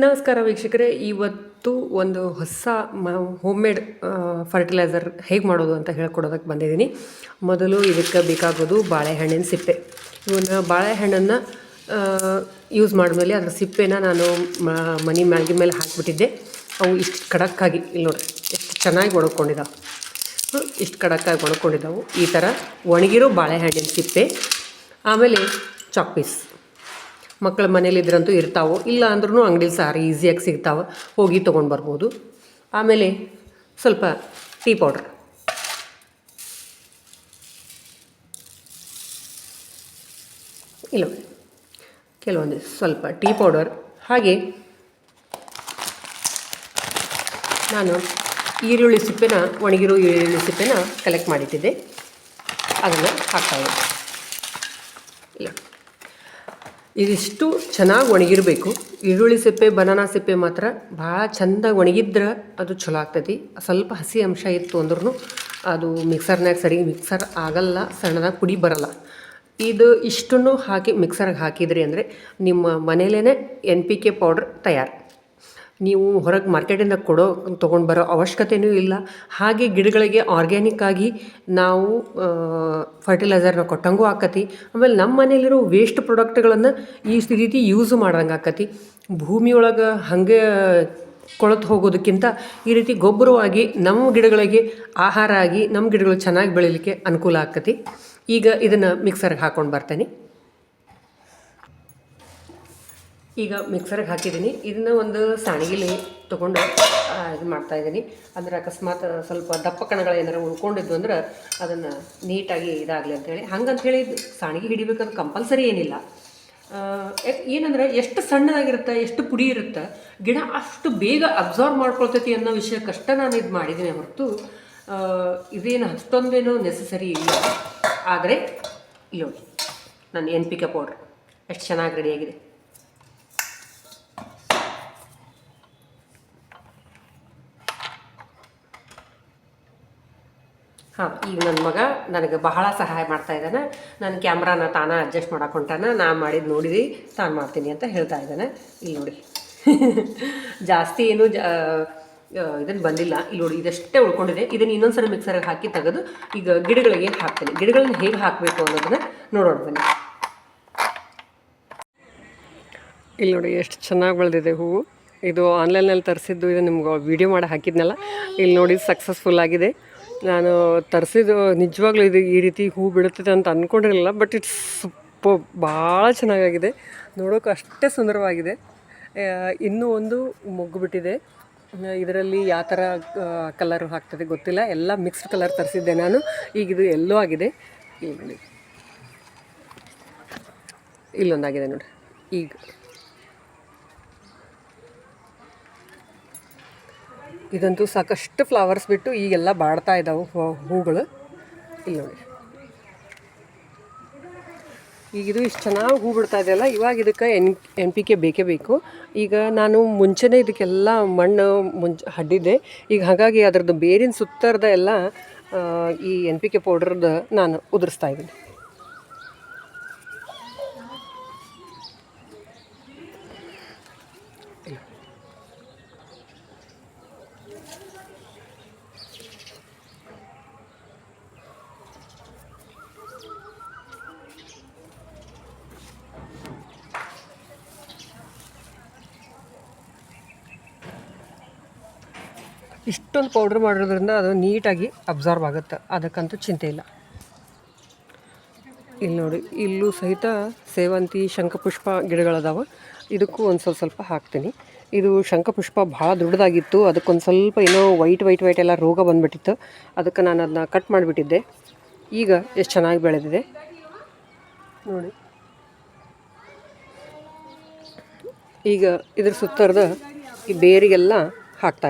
ನಮಸ್ಕಾರ ವೀಕ್ಷಕರೇ, ಇವತ್ತು ಒಂದು ಹೊಸ ಮ ಹೋಮ್ಮೇಡ್ ಫರ್ಟಿಲೈಸರ್ ಹೇಗೆ ಮಾಡೋದು ಅಂತ ಹೇಳ್ಕೊಡೋದಕ್ಕೆ ಬಂದಿದ್ದೀನಿ. ಮೊದಲು ಇದಕ್ಕೆ ಬೇಕಾಗೋದು ಬಾಳೆಹಣ್ಣಿನ ಸಿಪ್ಪೆ. ಇವನ್ನ ಬಾಳೆಹಣ್ಣನ್ನು ಯೂಸ್ ಮಾಡಿದ್ಮೇಲೆ ಅದರ ಸಿಪ್ಪೆನ ನಾನು ಮನೆ ಮ್ಯಾಲ್ಗೆ ಮೇಲೆ ಹಾಕಿಬಿಟ್ಟಿದ್ದೆ. ಅವು ಇಷ್ಟು ಖಡಕ್ಕಾಗಿ ಇಲ್ಲಿ ನೋಡಿ ಎಷ್ಟು ಚೆನ್ನಾಗಿ ಒಣಕೊಂಡಿದ್ದಾವೆ ಇಷ್ಟು ಖಡಕ್ಕಾಗಿ ಒಣಕೊಂಡಿದ್ದಾವೆ ಈ ಥರ ಒಣಗಿರೋ ಬಾಳೆಹಣ್ಣಿನ ಸಿಪ್ಪೆ, ಆಮೇಲೆ ಚಾಕ್ ಮಕ್ಕಳ ಮನೇಲಿದ್ರಂತೂ ಇರ್ತಾವೆ, ಇಲ್ಲ ಅಂದ್ರೂ ಅಂಗಡಿಲಿ ಸಾರಿ ಈಸಿಯಾಗಿ ಸಿಗ್ತಾವೆ, ಹೋಗಿ ತೊಗೊಂಡು ಬರ್ಬೋದು. ಆಮೇಲೆ ಸ್ವಲ್ಪ ಟೀ ಪೌಡ್ರ್. ಇಲ್ಲ, ಕೆಲವೊಂದು ಸ್ವಲ್ಪ ಟೀ ಪೌಡರ್. ಹಾಗೆ ನಾನು ಈರುಳ್ಳಿ ಸಿಪ್ಪೆನ, ಒಣಗಿರೋ ಈರುಳ್ಳಿ ಸಿಪ್ಪೆನ ಕಲೆಕ್ಟ್ ಮಾಡಿಟ್ಟಿದ್ದೆ. ಅದನ್ನು ಹಾಕ್ತಾಯಿದ್ದೆ ಇಲ್ಲ. ಇದಿಷ್ಟು ಚೆನ್ನಾಗಿ ಒಣಗಿರಬೇಕು. ಈರುಳ್ಳಿ ಸಿಪ್ಪೆ, ಬನಾನಾ ಸಿಪ್ಪೆ ಮಾತ್ರ ಭಾಳ ಚಂದ ಒಣಗಿದ್ರೆ ಅದು ಚಲೋ ಆಗ್ತೈತಿ. ಸ್ವಲ್ಪ ಹಸಿ ಅಂಶ ಇತ್ತು ಅಂದ್ರೂ ಅದು ಮಿಕ್ಸರ್ನಾಗ ಸರಿ ಮಿಕ್ಸರ್ ಆಗಲ್ಲ ಸಣ್ಣದಾಗಿ ಪುಡಿ ಬರಲ್ಲ. ಇದು ಇಷ್ಟನ್ನು ಹಾಕಿ ಮಿಕ್ಸರ್ಗೆ ಹಾಕಿದ್ರಿ ಅಂದರೆ ನಿಮ್ಮ ಮನೇಲೇ ಎನ್ ಪಿ ಕೆ ಪೌಡ್ರ್ ತಯಾರು. ನೀವು ಹೊರಗೆ ಮಾರ್ಕೆಟಿಂದ ಕೊಡೋ, ತೊಗೊಂಡು ಬರೋ ಅವಶ್ಯಕತೆಯೂ ಇಲ್ಲ. ಹಾಗೆ ಗಿಡಗಳಿಗೆ ಆರ್ಗ್ಯಾನಿಕ್ ಆಗಿ ನಾವು ಫರ್ಟಿಲೈಸರ್ನ ಕೊಟ್ಟಂಗೂ ಆಕತಿ. ಆಮೇಲೆ ನಮ್ಮ ಮನೇಲಿರೋ ವೇಸ್ಟ್ ಪ್ರಾಡಕ್ಟ್ಗಳನ್ನು ಈ ರೀತಿ ಯೂಸ್ ಮಾಡ್ದಂಗೆ ಆಕತಿ. ಭೂಮಿಯೊಳಗೆ ಹಾಗೆ ಕೊಳತು ಹೋಗೋದಕ್ಕಿಂತ ಈ ರೀತಿ ಗೊಬ್ಬರವಾಗಿ ನಮ್ಮ ಗಿಡಗಳಿಗೆ ಆಹಾರ ಆಗಿ ನಮ್ಮ ಗಿಡಗಳು ಚೆನ್ನಾಗಿ ಬೆಳೀಲಿಕ್ಕೆ ಅನುಕೂಲ ಆಕತಿ. ಈಗ ಇದನ್ನು ಮಿಕ್ಸರ್ಗೆ ಹಾಕ್ಕೊಂಡು ಬರ್ತೇನೆ. ಈಗ ಮಿಕ್ಸರ್ಗೆ ಹಾಕಿದ್ದೀನಿ. ಇದನ್ನ ಒಂದು ಸಾಣಿಗೆಲಿ ತೊಗೊಂಡು ಇದು ಮಾಡ್ತಾ ಇದ್ದೀನಿ. ಅಂದರೆ ಅಕಸ್ಮಾತ್ ಸ್ವಲ್ಪ ದಪ್ಪ ಕಣಗಳು ಏನಾರು ಉಳ್ಕೊಂಡಿದ್ದು ಅಂದ್ರೆ ಅದನ್ನು ನೀಟಾಗಿ ಇದಾಗಲಿ ಅಂತೇಳಿ ಹಂಗಂತೇಳಿ ಸಾಣಿಗೆ ಹಿಡಿಬೇಕಂದ್ರೆ ಕಂಪಲ್ಸರಿ ಏನಿಲ್ಲ. ಏನಂದ್ರೆ ಎಷ್ಟು ಸಣ್ಣದಾಗಿರುತ್ತೆ, ಎಷ್ಟು ಪುಡಿ ಇರುತ್ತೆ, ಗಿಡ ಅಷ್ಟು ಬೇಗ ಅಬ್ಸಾರ್ವ್ ಮಾಡ್ಕೊಳ್ತೈತಿ ಅನ್ನೋ ವಿಷಯಕ್ಕಷ್ಟೇ ನಾನು ಇದು ಮಾಡಿದ್ದೀನಿ ಹೊರತು ಇದೇನು ಅಷ್ಟೊಂದೇನು ನೆಸಸರಿ ಇಲ್ಲ. ಆದರೆ ಇಲ್ಲಿ ನಾನು ಎನ್ ಪಿ ಕೆ ಪೌಡ್ರ್ ಎಷ್ಟು ಚೆನ್ನಾಗಿ ರೆಡಿಯಾಗಿದೆ ಹಾಂ, ಈಗ ನನ್ನ ಮಗ ನನಗೆ ಬಹಳ ಸಹಾಯ ಮಾಡ್ತಾ ಇದ್ದಾನೆ. ನನ್ನ ಕ್ಯಾಮ್ರಾನ ತಾನೇ ಅಡ್ಜಸ್ಟ್ ಮಾಡಕ್ಕೆ ಹೊಂಟಾನ. ನಾನು ಮಾಡಿದ್ದು ನೋಡಿದಿ, ತಾನು ಮಾಡ್ತೀನಿ ಅಂತ ಹೇಳ್ತಾ ಇದ್ದಾನೆ. ಇಲ್ಲಿ ನೋಡಿ. ಜಾಸ್ತಿ ಏನು ಇದನ್ನು ಬಂದಿಲ್ಲ. ಇಲ್ಲಿ ನೋಡಿ, ಇದಷ್ಟೇ ಉಳ್ಕೊಂಡಿದೆ. ಇದನ್ನು ಇನ್ನೊಂದ್ಸಲ ಮಿಕ್ಸರ್ಗೆ ಹಾಕಿ ತೆಗೆದು ಈಗ ಗಿಡಗಳಿಗೆ ಹಾಕ್ತೀನಿ? ಗಿಡಗಳನ್ನ ಹೇಗೆ ಹಾಕಬೇಕು ಅನ್ನೋದನ್ನು ನೋಡೋಣ ಬನ್ನಿ. ಇಲ್ಲಿ ನೋಡಿ, ಎಷ್ಟು ಚೆನ್ನಾಗಿ ಬೆಳೆದಿದೆ ಹೂವು. ಇದು ಆನ್ಲೈನಲ್ಲಿ ತರಿಸಿದ್ದು ಇದು ನಿಮ್ಗೆ ವೀಡಿಯೋ ಮಾಡಿ ಹಾಕಿದ್ನಲ್ಲ. ಇಲ್ಲಿ ನೋಡಿ ಸಕ್ಸಸ್ಫುಲ್ ಆಗಿದೆ. ನಾನು ತರಿಸಿದ್ದು ನಿಜವಾಗ್ಲೂ ಇದು ಈ ರೀತಿ ಹೂ ಬಿಡುತ್ತದೆ ಅಂತ ಅಂದ್ಕೊಂಡಿರಲಿಲ್ಲ ಬಟ್ ಇಟ್ಸ್ ಸುಪ್ಪ ಭಾಳ ಚೆನ್ನಾಗಾಗಿದೆ. ನೋಡೋಕೆ ಅಷ್ಟೇ ಸುಂದರವಾಗಿದೆ. ಇನ್ನೂ ಒಂದು ಮೊಗ್ಗು ಬಿಟ್ಟಿದೆ ಇದರಲ್ಲಿ ಯಾವ ಥರ ಕಲರ್ ಹಾಕ್ತದೆ ಗೊತ್ತಿಲ್ಲ. ಎಲ್ಲ ಮಿಕ್ಸ್ಡ್ ಕಲರ್ ತರಿಸಿದ್ದೆ ನಾನು. ಈಗ ಇದು ಎಲ್ಲೋ ಆಗಿದೆ. ಇಲ್ಲಿ ನೋಡಿ. ಇಲ್ಲೊಂದಾಗಿದೆ ನೋಡಿ ಈಗ. ಇದಂತೂ ಸಾಕಷ್ಟು ಫ್ಲವರ್ಸ್ ಬಿಟ್ಟು ಈಗೆಲ್ಲ ಬಾಡ್ತಾ ಇದ್ದಾವೆ ಹೂಗಳು. ಇಲ್ಲಿ ನೋಡಿ. ಈಗ ಇದು ಇಷ್ಟು ಚೆನ್ನಾಗಿ ಹೂ ಬಿಡ್ತಾ ಇದೆಯಲ್ಲ ಇವಾಗ ಇದಕ್ಕೆ ಎನ್ ಎನ್ ಪಿ ಕೆ ಬೇಕೇ ಬೇಕು. ಈಗ ನಾನು ಮುಂಚೆನೇ ಇದಕ್ಕೆಲ್ಲ ಮಣ್ಣು ಮುಂಚೆ ಹಡ್ಡಿದ್ದೆ ಈಗ ಹಾಗಾಗಿ ಅದರದ್ದು ಬೇರಿನ ಸುತ್ತರದ ಎಲ್ಲ ಈ ಎನ್ ಪಿ ಕೆ ಪೌಡ್ರದ್ದು ನಾನು ಉದುರಿಸ್ತಾ ಇದ್ದೀನಿ. ಇಷ್ಟೊಂದು ಪೌಡ್ರ್ ಮಾಡಿರೋದ್ರಿಂದ ಅದು ನೀಟಾಗಿ ಅಬ್ಸರ್ವ್ ಆಗುತ್ತೆ. ಅದಕ್ಕಂತೂ ಚಿಂತೆ ಇಲ್ಲ. ಇಲ್ಲಿ ನೋಡಿ, ಇಲ್ಲೂ ಸಹಿತ ಸೇವಂತಿ, ಶಂಖಪುಷ್ಪ ಗಿಡಗಳದಾವೆ. ಇದಕ್ಕೂ ಒಂದು ಸ್ವಲ್ಪ ಸ್ವಲ್ಪ ಹಾಕ್ತೀನಿ. ಇದು ಶಂಖಪುಷ್ಪ ಭಾಳ ದೊಡ್ಡದಾಗಿತ್ತು. ಅದಕ್ಕೊಂದು ಸ್ವಲ್ಪ ಏನೋ ವೈಟ್ ವೈಟ್ ವೈಟ್ ಎಲ್ಲ ರೋಗ ಬಂದುಬಿಟ್ಟಿತ್ತು. ಅದಕ್ಕೆ ನಾನು ಅದನ್ನ ಕಟ್ ಮಾಡಿಬಿಟ್ಟಿದ್ದೆ. ಈಗ ಎಷ್ಟು ಚೆನ್ನಾಗಿ ಬೆಳೆದಿದೆ. ನೋಡಿ. ಈಗ ಇದ್ರ ಸುತ್ತರದ ಈ ಬೇರಿಗೆಲ್ಲ ಹಾಕ್ತಾ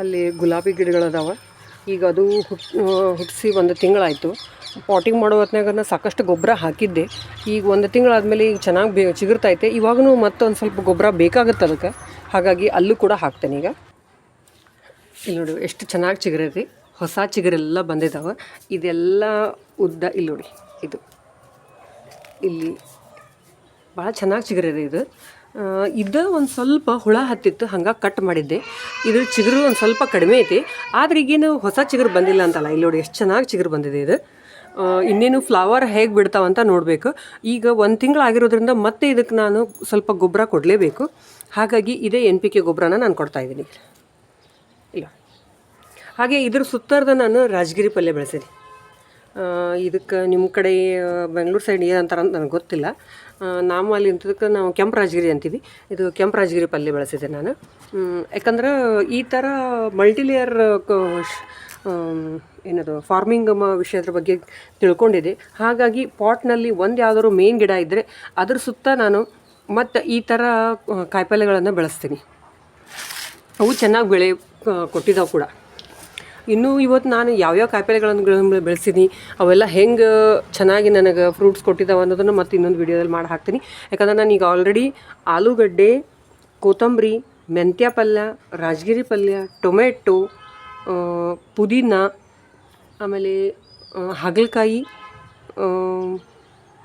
ಅಲ್ಲಿ ಗುಲಾಬಿ ಗಿಡಗಳದಾವೆ ಈಗ ಅದು ಹುಟ್ ಹುಟ್ಟಿಸಿ ಒಂದು ತಿಂಗಳಾಯಿತು. ಪಾಟಿಂಗ್ ಮಾಡೋ ಹೊತ್ನಾಗ ಸಾಕಷ್ಟು ಗೊಬ್ಬರ ಹಾಕಿದ್ದೆ. ಈಗ ಒಂದು ತಿಂಗಳಾದಮೇಲೆ ಈಗ ಚೆನ್ನಾಗಿ ಬೇ ಚಿಗುರ್ತೈತೆ ಇವಾಗೂ ಮತ್ತೊಂದು ಸ್ವಲ್ಪ ಗೊಬ್ಬರ ಬೇಕಾಗುತ್ತೆ ಅದಕ್ಕೆ. ಹಾಗಾಗಿ ಅಲ್ಲೂ ಕೂಡ ಹಾಕ್ತೇನೆ ಈಗ. ಇಲ್ಲಿ ನೋಡಿ, ಎಷ್ಟು ಚೆನ್ನಾಗಿ ಚಿಗುರೈತಿ. ಹೊಸ ಚಿಗುರೆಲ್ಲ ಬಂದಿದ್ದಾವೆ ಇದೆಲ್ಲ ಉದ್ದ, ಇಲ್ಲಿ ನೋಡಿ, ಇದು. ಇಲ್ಲಿ ಭಾಳ ಚೆನ್ನಾಗಿ ಚಿಗುರಿದೆ ಇದು. ಇದು ಒಂದು ಸ್ವಲ್ಪ ಹುಳ ಹತ್ತಿತ್ತು, ಹಂಗೆ ಕಟ್ ಮಾಡಿದ್ದೆ. ಇದು ಚಿಗುರು ಒಂದು ಸ್ವಲ್ಪ ಕಡಿಮೆ ಐತಿ. ಆದ್ರೆ ಈಗೇನು ಹೊಸ ಚಿಗುರು ಬಂದಿಲ್ಲ ಅಂತಲ್ಲ, ಇಲ್ಲಿ ನೋಡಿ ಎಷ್ಟು ಚೆನ್ನಾಗಿ ಚಿಗುರು ಬಂದಿದೆ ಇದು. ಇನ್ನೇನು ಫ್ಲವರ್ ಹೇಗೆ ಬಿಡ್ತಾವಂತ ನೋಡಬೇಕು. ಈಗ ಒಂದು ತಿಂಗಳಾಗಿರೋದ್ರಿಂದ ಮತ್ತೆ ಇದಕ್ಕೆ ನಾನು ಸ್ವಲ್ಪ ಗೊಬ್ಬರ ಕೊಡಲೇಬೇಕು. ಹಾಗಾಗಿ ಇದೇ ಎನ್ ಪಿ ಕೆ ಗೊಬ್ಬರನ ನಾನು ಕೊಡ್ತಾ ಇದ್ದೀನಿ. ಇಲ್ಲ. ಹಾಗೆ ಇದ್ರ ಸುತ್ತರ್ದ ನಾನು ರಾಜಗಿರಿ ಪಲ್ಯ ಬೆಳೆಸೀನಿ. ಇದಕ್ಕೆ ನಿಮ್ಮ ಕಡೆ ಬೆಂಗಳೂರು ಸೈಡ್ ಏನಂತಾರ ಅಂತ ನನಗೆ ಗೊತ್ತಿಲ್ಲ. ನಾವು ಅಲ್ಲಿ ಇಂಥದಕ್ಕೆ ನಾವು ಕೆಂಪು ರಾಜಗಿರಿ ಅಂತೀವಿ. ಇದು ಕೆಂಪು ರಾಜಗಿರಿ ಪಲ್ಯ ಬೆಳೆಸಿದೆ ನಾನು. ಯಾಕಂದ್ರೆ ಈ ಥರ ಮಲ್ಟಿಲೇಯರ್ ಏನದು ಫಾರ್ಮಿಂಗ್ ವಿಷಯದ ಬಗ್ಗೆ ತಿಳ್ಕೊಂಡಿದ್ದೆ ಹಾಗಾಗಿ ಪಾಟ್ನಲ್ಲಿ ಒಂದು ಯಾವುದಾದ್ರು ಮೇನ್ ಗಿಡ ಇದ್ದರೆ ಅದ್ರ ಸುತ್ತ ನಾನು ಮತ್ತು ಈ ಥರ ಕಾಯಿಪಲ್ಯಗಳನ್ನು ಬೆಳೆಸ್ತೀನಿ. ಅವು ಚೆನ್ನಾಗಿ ಬೆಳೆ ಕೊಟ್ಟಿದ್ದಾವೆ ಕೂಡ. ಇನ್ನು ಇವತ್ತು ನಾನು ಯಾವ್ಯಾವ ಕಾಯಿಪಲ್ಯಗಳನ್ನು ಬೆಳೆಸಿದ್ದೀನಿ ಅವೆಲ್ಲ ಹೆಂಗೆ ಚೆನ್ನಾಗಿ ನನಗೆ ಫ್ರೂಟ್ಸ್ ಕೊಟ್ಟಿದ್ದಾವೆ ಅನ್ನೋದನ್ನು ಮತ್ತು ಇನ್ನೊಂದು ವಿಡಿಯೋದಲ್ಲಿ ಮಾಡಿ ಹಾಕ್ತೀನಿ. ಯಾಕಂದ್ರೆ ನಾನು ಈಗ ಆಲ್ರೆಡಿ ಆಲೂಗಡ್ಡೆ, ಕೊತ್ತಂಬರಿ, ಮೆಂತ್ಯ ಪಲ್ಯ, ರಾಜಗಿರಿ ಪಲ್ಯ, ಟೊಮೆಟೊ ಪುದೀನ, ಆಮೇಲೆ ಹಾಗಲಕಾಯಿ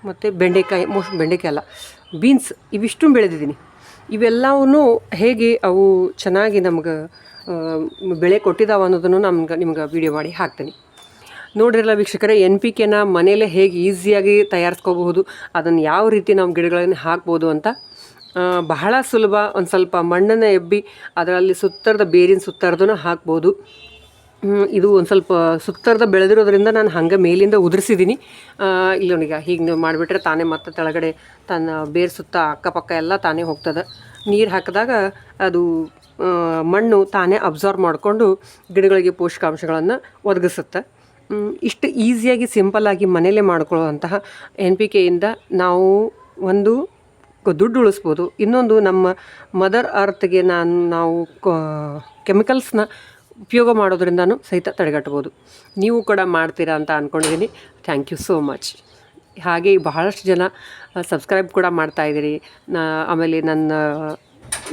ಮತ್ತು ಬೆಂಡೆಕಾಯಿ ಮೋಸ್ಟ್ ಬೆಂಡೆಕಾಯಿ ಅಲ್ಲ ಬೀನ್ಸ್ ಇವಿಷ್ಟು ಬೆಳೆದಿದ್ದೀನಿ. ಇವೆಲ್ಲವೂ ಹೇಗೆ ಅವು ಚೆನ್ನಾಗಿ ನಮ್ಗೆ ಬೆಳೆ ಕೊಟ್ಟಿದ್ದಾವೆ ಅನ್ನೋದನ್ನು ನಮ್ಗೆ, ನಿಮ್ಗೆ ವಿಡಿಯೋ ಮಾಡಿ ಹಾಕ್ತೀನಿ. ನೋಡಿರಲ್ಲ ವೀಕ್ಷಕರೇ, ಎನ್ ಪಿ ಕೆನ ಮನೆಯಲ್ಲೇ ಹೇಗೆ ಈಸಿಯಾಗಿ ತಯಾರಿಸ್ಕೋಬಹುದು, ಅದನ್ನು ಯಾವ ರೀತಿ ನಾವು ಗಿಡಗಳನ್ನು ಹಾಕ್ಬೋದು ಅಂತ ಬಹಳ ಸುಲಭ, ಒಂದು ಸ್ವಲ್ಪ ಮಣ್ಣನ್ನು ಎಬ್ಬಿ ಅದರಲ್ಲಿ ಸುತ್ತರದ ಬೇರಿನ ಸುತ್ತರದನ್ನು ಹಾಕ್ಬೋದು. ಇದು ಒಂದು ಸ್ವಲ್ಪ ಸುತ್ತರ್ದ ಬೆಳೆದಿರೋದ್ರಿಂದ ನಾನು ಹಂಗೆ ಮೇಲಿಂದ ಉದುರಿಸಿದ್ದೀನಿ ಇಲ್ಲೋನೀಗ ಹೀಗೆ ಮಾಡಿಬಿಟ್ರೆ ತಾನೇ ಮತ್ತೆ ತೆಳಗಡೆ ತನ್ನ ಬೇರು ಸುತ್ತ ಅಕ್ಕಪಕ್ಕ ಎಲ್ಲ ತಾನೇ ಹೋಗ್ತದೆ. ನೀರು ಹಾಕಿದಾಗ ಅದು ಮಣ್ಣು ತಾನೇ ಅಬ್ಸರ್ವ್ ಮಾಡಿಕೊಂಡು ಗಿಡಗಳಿಗೆ ಪೋಷಕಾಂಶಗಳನ್ನು ಒದಗಿಸುತ್ತೆ. ಇಷ್ಟು ಈಸಿಯಾಗಿ ಸಿಂಪಲ್ಲಾಗಿ ಮನೆಯಲ್ಲೇ ಮಾಡ್ಕೊಳ್ಳುವಂತಹ ಎನ್ ಪಿ ಕೆಯಿಂದ ನಾವು ಒಂದು ದುಡ್ಡು ಉಳಿಸ್ಬೋದು. ಇನ್ನೊಂದು ನಮ್ಮ ಮದರ್ ಅರ್ತ್ಗೆ ನಾನು, ನಾವು ಕೆಮಿಕಲ್ಸ್ನ ಉಪಯೋಗ ಮಾಡೋದ್ರಿಂದನೂ ಸಹಿತ ತಡೆಗಟ್ಬೋದು. ನೀವು ಕೂಡ ಮಾಡ್ತೀರಾ ಅಂತ ಅಂದ್ಕೊಂಡಿದ್ದೀನಿ ಥ್ಯಾಂಕ್ ಯು ಸೋ ಮಚ್. ಹಾಗೆ ಬಹಳಷ್ಟು ಜನ ಸಬ್ಸ್ಕ್ರೈಬ್ ಕೂಡ ಮಾಡ್ತಾಯಿದ್ದೀರಿ ನಾ, ಆಮೇಲೆ ನನ್ನ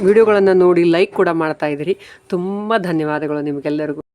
ವಿಡಿಯೋಗಳನ್ನು ನೋಡಿ ಲೈಕ್ ಕೂಡ ಮಾಡ್ತಾ ಇದ್ದೀರಿ. ತುಂಬ ಧನ್ಯವಾದಗಳು ನಿಮಗೆಲ್ಲರಿಗೂ.